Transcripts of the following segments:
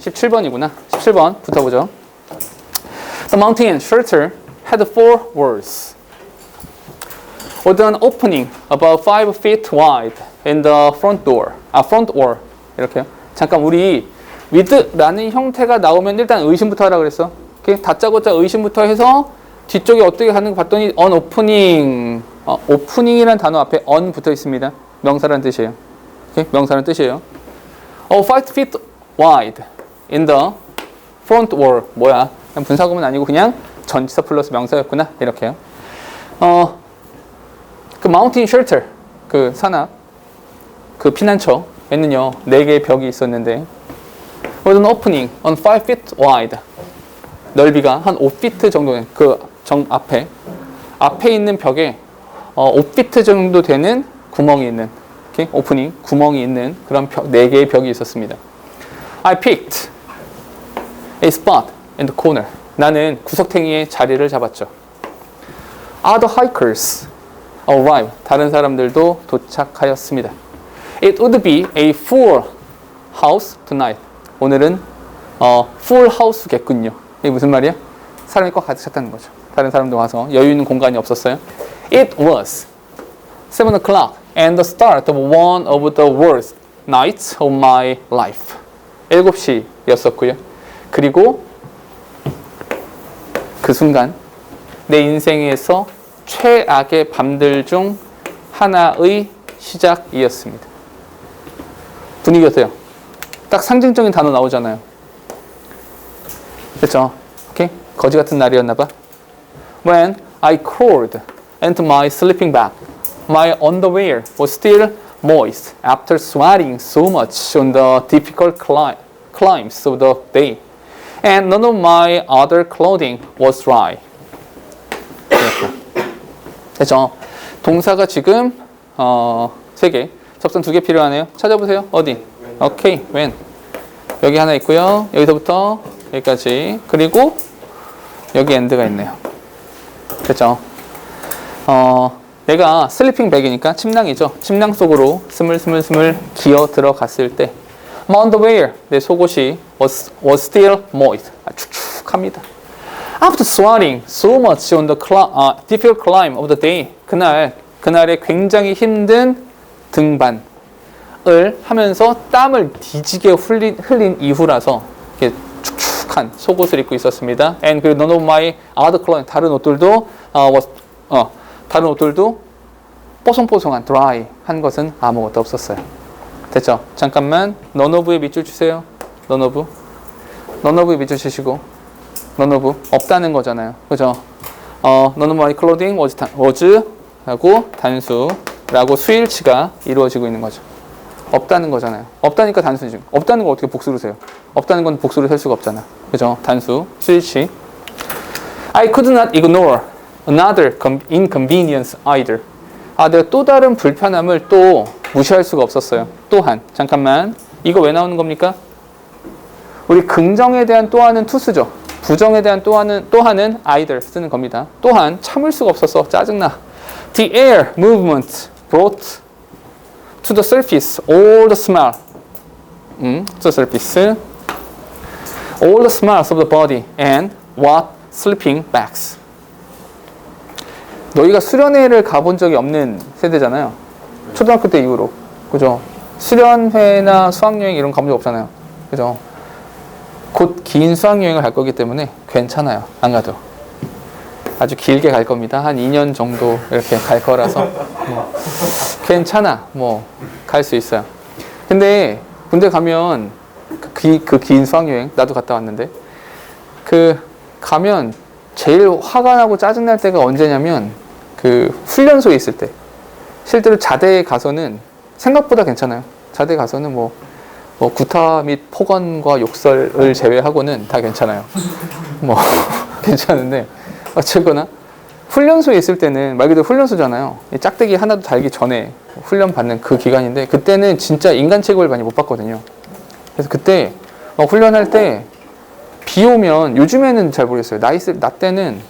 17번이구나. 17번 붙어보죠. The mountain shelter had four walls. with an opening about 5 feet wide in the front door. 아, front wall. 이렇게요. 잠깐 우리 with라는 형태가 나오면 일단 의심부터 하라 그랬어. 오케이? 다짜고짜 의심부터 해서 뒤쪽에 어떻게 가는 거 봤더니 on opening. 어, opening이라는 단어 앞에 on 붙어 있습니다. 명사라는 뜻이에요. 명사라는 뜻이에요. 어, 5 feet wide in the front wall. 뭐야? 분사구문 아니고 그냥 전치사 플러스 명사였구나. 이렇게요. 어, 그 마운틴 쉘터 그 산악 그 피난처에는요 네 개의 벽이 있었는데 with an opening on 5 feet wide 넓이가 한 5피트 정도 되는 그정 앞에 앞에 있는 벽에 어, 5피트 정도 되는 구멍이 있는 이렇게 오프닝 구멍이 있는 그런 벽, 네 개의 벽이 있었습니다. I picked a spot in the corner. 나는 구석탱이의 자리를 잡았죠. Other hikers arrive. 다른 사람들도 도착하였습니다. It would be a full house tonight. 오늘은 어, full house겠군요. 이게 무슨 말이야? 사람이 꽉 가득 찼다는 거죠. 다른 사람도 와서 여유 있는 공간이 없었어요. It was 7 o'clock and the start of one of the worst nights of my life. 7시였었고요. 그리고 그 순간 내 인생에서 최악의 밤들 중 하나의 시작이었습니다. 분위기 어때요? 딱 상징적인 단어 나오잖아요. 그렇죠? 오케이? 거지 같은 날이었나 봐. When I crawled into my sleeping bag, my underwear was still moist after sweating so much on the difficult cli- climbs of the day, and none of my other clothing was dry. 이렇게. 됐죠? 동사가 지금 어, 세 개, 접선 두개 필요하네요. 찾아보세요. 어디? 오케이, when. 여기 하나 있고요. 여기서부터 여기까지. 그리고 여기 엔드가 있네요. 됐죠? 어, 내가 슬리핑 백이니까 침낭이죠. 침낭 속으로 스물스물스물 기어 들어갔을 때 My underwear, 내 속옷이 was, was still moist. 아, 축축합니다. After sweating so much on the cli- 아, difficult climb of the day, 그날 그날의 굉장히 힘든 등반을 하면서 땀을 뒤지게 흘린, 흘린 이후라서 이렇게 축축한 속옷을 입고 있었습니다. And 그 none of my other clothing 다른 옷들도 어, was, 어, 다른 옷들도 뽀송뽀송한 dry 한 것은 아무것도 없었어요. 됐죠? 잠깐만 of의 밑줄 of, none of의 밑줄 none of 없다는 거잖아요. 그죠? 어, none of my clothing was, 다- was 하고 단수라고 수일치가 이루어지고 있는 거죠. 없다는 거잖아요. 없다니까 단수지. 없다는 거 어떻게 복수로 세요? 없다는 건 복수로 셀 수가 없잖아. 그죠? 단수, 수일치. I could not ignore another inconvenience either. 아, 내가 또 다른 불편함을 또 무시할 수가 없었어요. 또한. 잠깐만. 이거 왜 나오는 겁니까? 우리 긍정에 대한 또 하는 투수죠. 부정에 대한 또 하는 또 하는 either 쓰는 겁니다. 또한 참을 수가 없어서 짜증나. The air movement brought to the surface all the smell. 음, to the surface. All the smells of the body and what sleeping bags. 너희가 수련회를 가본 적이 없는 세대잖아요. 초등학교 때 이후로. 그죠? 수련회나 수학여행 이런 적 없잖아요. 그죠? 곧 긴 수학여행을 갈 거기 때문에 괜찮아요. 안 가도. 아주 길게 갈 겁니다. 한 2년 정도 이렇게 갈 거라서. 뭐 괜찮아. 뭐, 갈 수 있어요. 근데 군대 가면 그긴 수학여행, 나도 갔다 왔는데, 그, 가면 제일 화가 나고 짜증날 때가 언제냐면, 그 훈련소에 있을 때. 실제로 자대에 가서는 생각보다 괜찮아요. 자대 가서는 뭐, 뭐 구타 및 폭언과 욕설을 제외하고는 다 괜찮아요. 뭐 괜찮은데 어쨌거나 훈련소에 있을 때는 말 그대로 훈련소잖아요. 이 짝대기 하나도 달기 전에 훈련 받는 그 기간인데 그때는 진짜 인간 체급을 많이 못 봤거든요. 그래서 그때 막 훈련할 때 비 오면 요즘에는 잘 모르겠어요. 나이 쓸- 나 때는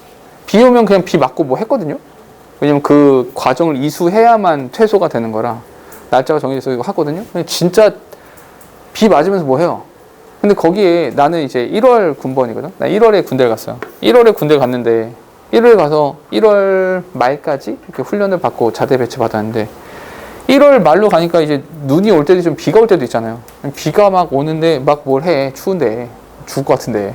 비 오면 그냥 비 맞고 뭐 했거든요. 왜냐면 그 과정을 이수해야만 퇴소가 되는 거라 날짜가 정해져서 이거 하거든요. 진짜 비 맞으면서 뭐 해요? 근데 거기에 나는 이제 1월 군번이거든. 나 1월에 군대를 갔어요. 1월에 군대 갔는데 1월에 가서 1월 말까지 이렇게 훈련을 받고 자대 배치 받았는데 1월 말로 가니까 이제 눈이 올 때도 좀 비가 올 때도 있잖아요. 비가 막 오는데 막 뭘 해. 추운데. 죽을 것 같은데.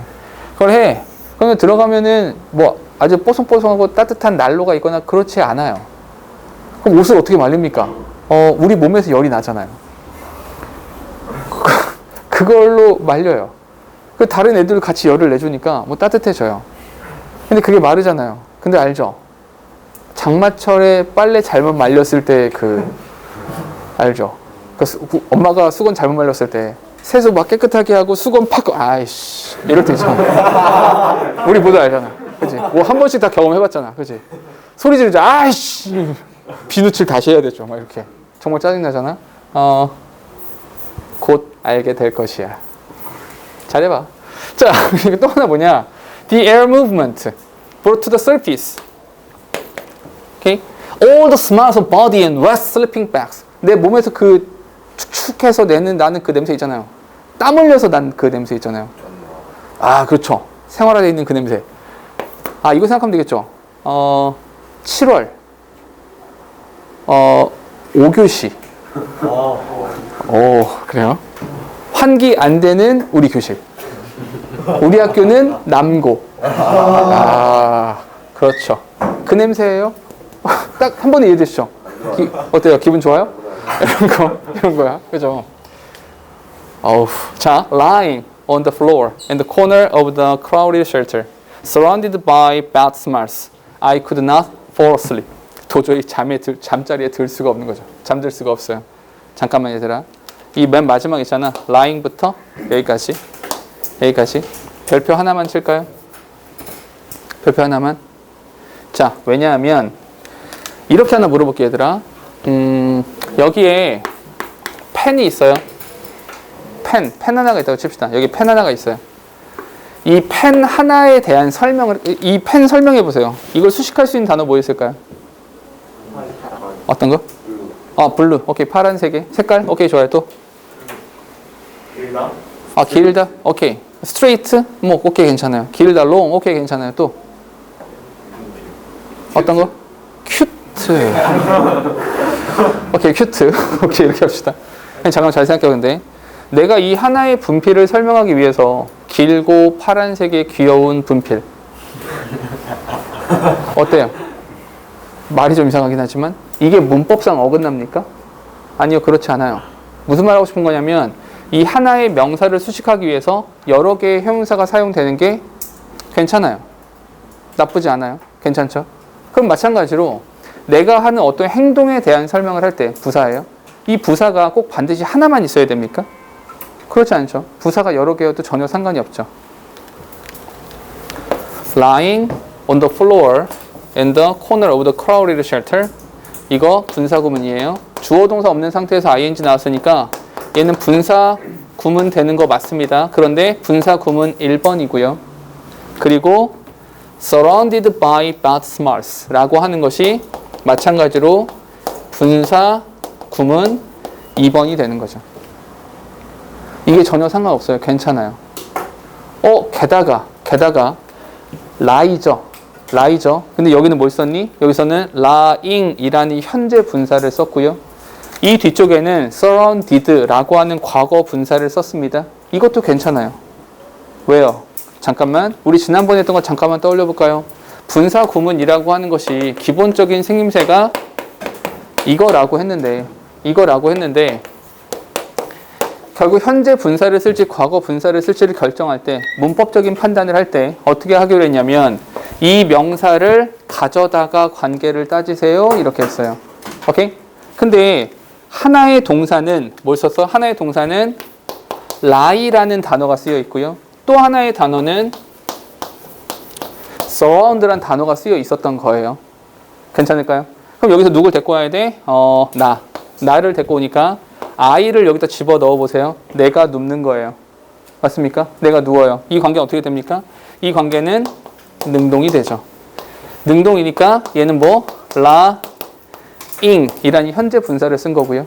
그걸 해. 그러면 들어가면은 뭐 아주 뽀송뽀송하고 따뜻한 난로가 있거나 그렇지 않아요. 그럼 옷을 어떻게 말립니까? 어, 우리 몸에서 열이 나잖아요. 그걸로 말려요. 그 다른 애들 같이 열을 내주니까 뭐 따뜻해져요. 근데 그게 마르잖아요. 근데 알죠? 장마철에 빨래 잘못 말렸을 때 그 알죠? 그 엄마가 수건 잘못 말렸을 때 세수 막 깨끗하게 하고 수건 팍 아이씨 이럴 때 있잖아. 우리 모두 알잖아. 그지? 뭐 한 번씩 다 경험해봤잖아. 그지? 소리 지르자 아이씨 비누칠 다시 해야 되죠. 막 이렇게 정말 짜증 나잖아. 어. 곧 알게 될 것이야. 잘해봐. 자, 그리고 또 하나 뭐냐? The air movement brought to the surface. Okay? All the smells of body and wet sleeping bags. 내 몸에서 그 축축해서 내는 나는 그 냄새 있잖아요. 땀 흘려서 난 그 냄새 있잖아요. 아, 그렇죠. 생활화되어 있는 그 냄새. 아, 이거 생각하면 되겠죠. 어, 7월. 어, 5교시. 오, 그래요? 환기 안 되는 우리 교실. 우리 학교는 남고. 아, 그렇죠. 그 냄새예요? 딱 한 번에 이해되시죠? 기, 어때요? 기분 좋아요? 이런 거, 이런 거야. 그죠? 어우. 자, lying on the floor in the corner of the crowded shelter, surrounded by bad smells. I could not fall asleep. 도저히 잠에 들, 잠자리에 들 수가 없는 거죠. 잠들 수가 없어요. 잠깐만 얘들아. 이 맨 마지막 있잖아. lying부터 여기까지. 여기까지. 별표 하나만 칠까요? 별표 하나만. 자, 왜냐하면 이렇게 하나 물어볼게 얘들아. 음, 여기에 펜이 있어요. 펜, 펜 하나가 있다고 칩시다. 여기 펜 하나가 있어요. 이 펜 하나에 대한 설명을 이 펜 설명해 보세요. 이걸 수식할 수 있는 단어 뭐 있을까요? 어떤 거? 아, 블루. 오케이. 파란색에 색깔. 오케이. 좋아요. 또. 길다? 아, 길다. 오케이. 스트레이트. 뭐 오케이. 괜찮아요. 길다. 롱. 오케이. 괜찮아요. 또. 어떤 거? 큐트. 오케이. 큐트. 오케이. 이렇게 합시다. 잠깐만 잘 생각해 근데 내가 이 하나의 분필을 설명하기 위해서 길고 파란색의 귀여운 분필. 어때요? 말이 좀 이상하긴 하지만 이게 문법상 어긋납니까? 아니요, 그렇지 않아요. 무슨 말 하고 싶은 거냐면 이 하나의 명사를 수식하기 위해서 여러 개의 형용사가 사용되는 게 괜찮아요. 나쁘지 않아요. 괜찮죠? 그럼 마찬가지로 내가 하는 어떤 행동에 대한 설명을 할 때 부사예요. 이 부사가 꼭 반드시 하나만 있어야 됩니까? 그렇지 않죠. 부사가 여러 개여도 전혀 상관이 없죠. lying on the floor in the corner of the crowded shelter. 이거 분사 구문이에요. 주어 동사 없는 상태에서 ing 나왔으니까 얘는 분사 구문 되는 거 맞습니다. 그런데 분사 구문 1번이고요. 그리고 surrounded by bad smells 라고 하는 것이 마찬가지로 분사 구문 2번이 되는 거죠. 이게 전혀 상관없어요. 괜찮아요. 어, 게다가, 게다가, 라이죠. 라이죠. 근데 여기는 뭘 썼니? 여기서는 lying이라는 현재 분사를 썼고요. 이 뒤쪽에는 surrounded라고 하는 과거 분사를 썼습니다. 이것도 괜찮아요. 왜요? 잠깐만, 우리 지난번에 했던 거 잠깐만 떠올려 볼까요? 분사 구문이라고 하는 것이 기본적인 생김새가 이거라고 했는데, 이거라고 했는데, 결국 현재 분사를 쓸지 과거 분사를 쓸지를 결정할 때 문법적인 판단을 할 때 어떻게 하기로 했냐면 이 명사를 가져다가 관계를 따지세요 이렇게 했어요. 오케이? 근데 하나의 동사는 뭘 썼어? 하나의 동사는 lie라는 단어가 쓰여 있고요. 또 하나의 단어는 surround라는 단어가 쓰여 있었던 거예요. 괜찮을까요? 그럼 여기서 누굴 데리고 와야 돼? 어, 나. 나를 데리고 오니까 I를 여기다 집어 넣어 보세요. 내가 눕는 거예요. 맞습니까? 내가 누워요. 이 관계 어떻게 됩니까? 이 관계는 능동이 되죠. 능동이니까 얘는 뭐? 라, 잉 이라는 현재 분사를 쓴 거고요.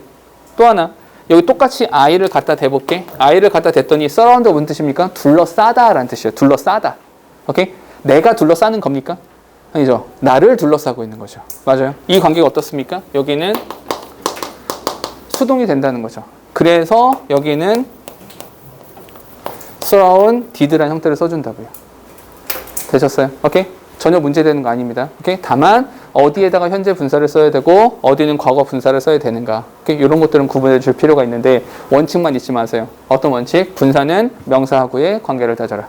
또 하나 여기 똑같이 I를 갖다 대볼게. I를 갖다 댔더니 surround 무슨 뜻입니까? 둘러싸다 라는 뜻이에요. 둘러싸다. 오케이? 내가 둘러싸는 겁니까? 아니죠. 나를 둘러싸고 있는 거죠. 맞아요. 이 관계가 어떻습니까? 여기는 수동이 된다는 거죠. 그래서 여기는 surround did라는 형태를 써준다고요. 되셨어요? 오케이? 전혀 문제되는 거 아닙니다. 오케이? 다만 어디에다가 현재 분사를 써야 되고 어디는 과거 분사를 써야 되는가. 오케이? 이런 것들은 구분해 줄 필요가 있는데 원칙만 잊지 마세요. 어떤 원칙? 분사는 명사하고의 관계를 다져라.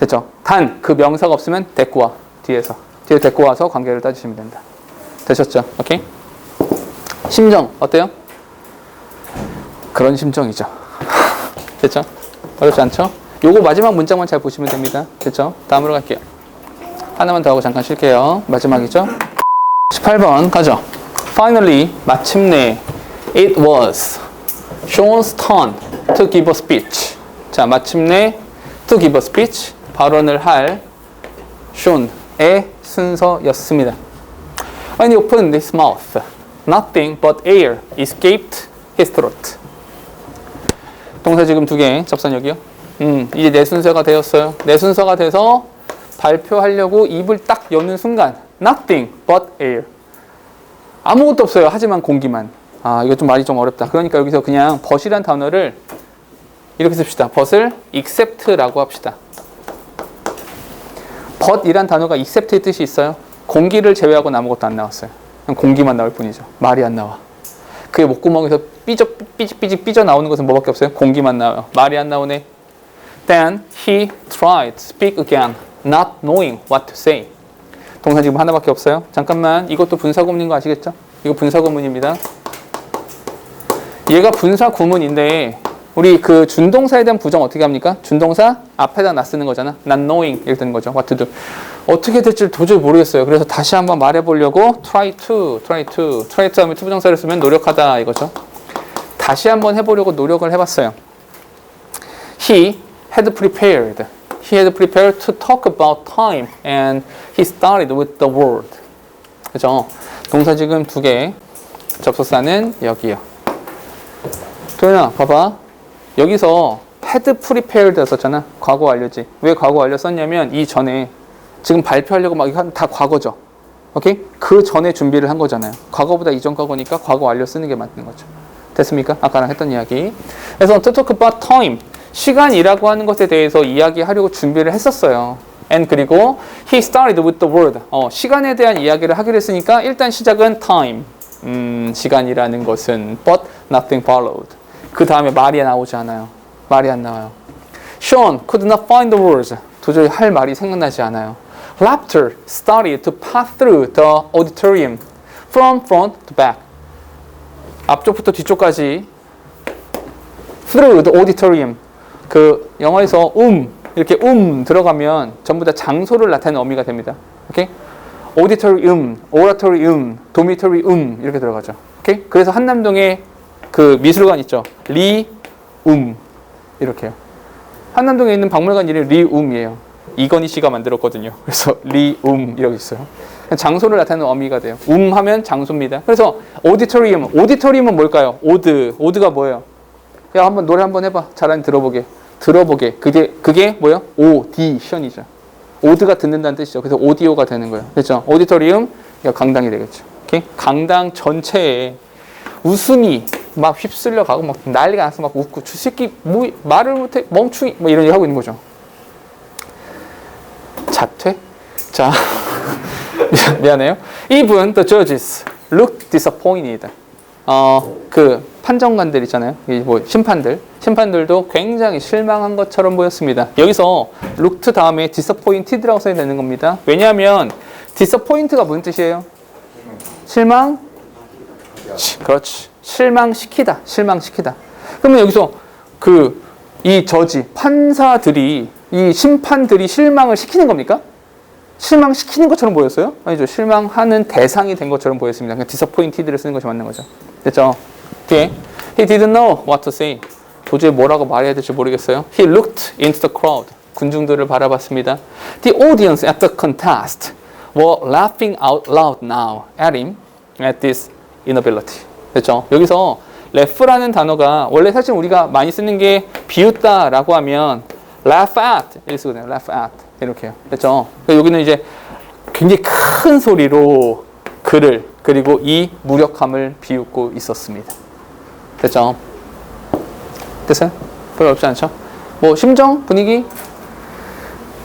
됐죠? 단 그 명사가 없으면 데리고 와. 뒤에서. 뒤에 데리고 와서 관계를 따지시면 된다. 되셨죠? 오케이? 심정 어때요? 그런 심정이죠. 됐죠? 어렵지 않죠? 요거 마지막 문장만 잘 보시면 됩니다. 됐죠? 다음으로 갈게요. 하나만 더 하고 잠깐 쉴게요. 마지막이죠? 18번 가죠. Finally, 마침내 it was Sean's turn to give a speech. 자, 마침내 to give a speech 발언을 할 Sean의 순서였습니다. When he opened his mouth, nothing but air escaped his throat. 동사 지금 두 개, 접선역이요. 음, 이제 내 순서가 되었어요. 내 순서가 돼서 발표하려고 입을 딱 여는 순간, nothing but air. 아무것도 없어요. 하지만 공기만. 아, 이거 좀 말이 좀 어렵다. 그러니까 여기서 그냥 but이란 단어를 이렇게 씁시다. but을 except라고 합시다. but이란 단어가 except의 뜻이 있어요. 공기를 제외하고는 아무것도 안 나왔어요. 공기만 나올 뿐이죠. 말이 안 나와. 그의 목구멍에서 삐져 삐직삐직 삐져 나오는 것은 뭐밖에 없어요? 공기만 나와요. 말이 안 나오네. Then he tried to speak again, not knowing what to say. 동사 지금 하나밖에 없어요. 잠깐만, 이것도 분사 구문인 거 아시겠죠? 이거 분사 구문입니다. 얘가 분사 구문인데 우리 그 준동사에 대한 부정 어떻게 합니까? 준동사 앞에다 나 쓰는 거잖아. not knowing 이렇게 되는 거죠. what to do. 어떻게 될지 도저히 모르겠어요. 그래서 다시 한번 말해 보려고 try to, try to, try to 하면 투부정사를 쓰면 노력하다 이거죠. 다시 한번 해보려고 노력을 해봤어요. He had prepared. He had prepared to talk about time and he started with the word. 그죠? 동사 지금 두 개. 접속사는 여기요. 도현아, 봐봐. 여기서 had prepared 썼잖아. 과거 완료지. 왜 과거 완료 썼냐면 이 전에 지금 발표하려고 막 다 과거죠. 오케이? 그 전에 준비를 한 거잖아요. 과거보다 이전 과거니까 과거 완료 쓰는 게 맞는 거죠. 됐습니까? 아까랑 했던 이야기. 그래서 to talk about time. 시간이라고 하는 것에 대해서 이야기하려고 준비를 했었어요. and 그리고 he started with the word. 어, 시간에 대한 이야기를 하기로 했으니까 일단 시작은 time. 음, 시간이라는 것은 but nothing followed. 그 다음에 말이 나오지 않아요. 말이 안 나와요. Sean could not find the words. 도저히 할 말이 생각나지 않아요. Laughter started to pass through the auditorium from front to back. 앞쪽부터 뒤쪽까지 through the auditorium. 그 영어에서 음 이렇게 음 들어가면 전부 다 장소를 나타내는 어미가 됩니다. 오케이? auditorium, oratorium, dormitoryum 이렇게 들어가죠. 오케이? 그래서 한남동에 그 미술관 있죠. 리움 이렇게요. 한남동에 있는 박물관 이름이 리움이에요. 이건희 씨가 만들었거든요. 그래서 리움 이렇게 있어요. 장소를 나타내는 어미가 돼요. 움 하면 장소입니다. 그래서 오디토리움, 오디토리움은 뭘까요? 오드, 오드가 뭐예요? 야 한번 노래 한번 해봐. 잘하니 들어보게. 들어보게. 그게 그게 뭐예요? 오디션이죠. 오드가 듣는다는 뜻이죠. 그래서 오디오가 되는 거예요. 그렇죠? 오디토리움, 강당이 되겠죠. 오케이? 강당 전체에 웃음이 막 휩쓸려 가고 막 난리가 나서 막 웃고 저 새끼 뭐 말을 못해 멍충이 뭐 이런 얘기 하고 있는 거죠. 자퇴? 자 미안해요. Even the judges looked disappointed. 어그 판정관들 있잖아요. 이뭐 심판들 심판들도 굉장히 실망한 것처럼 보였습니다. 여기서 looked 다음에 disappointed라고 써야 되는 겁니다. 왜냐하면 disappoint가 무슨 뜻이에요? 실망? 그렇지. 실망시키다. 실망시키다. 그러면 여기서 그 이 저지 판사들이 이 심판들이 실망을 시키는 겁니까? 실망시키는 것처럼 보였어요? 아니죠. 실망하는 대상이 된 것처럼 보였습니다. 그냥 disappointed를 쓰는 것이 맞는 거죠. 됐죠? 뒤에 he didn't know what to say. 도저히 뭐라고 말해야 될지 모르겠어요. He looked into the crowd. 군중들을 바라봤습니다. The audience at the contest were laughing out loud now at him at this inability. 됐죠? 여기서 laugh라는 단어가 원래 사실 우리가 많이 쓰는 게 비웃다라고 하면 laugh at 이렇게 쓰거든요. laugh at 이렇게요. 됐죠? 여기는 이제 굉장히 큰 소리로 그를 그리고 이 무력함을 비웃고 있었습니다. 됐죠? 됐어요? 별로 어렵지 않죠? 뭐 심정 분위기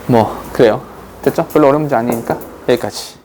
뭐 그래요. 됐죠? 별로 어려운 문제 아니니까 여기까지.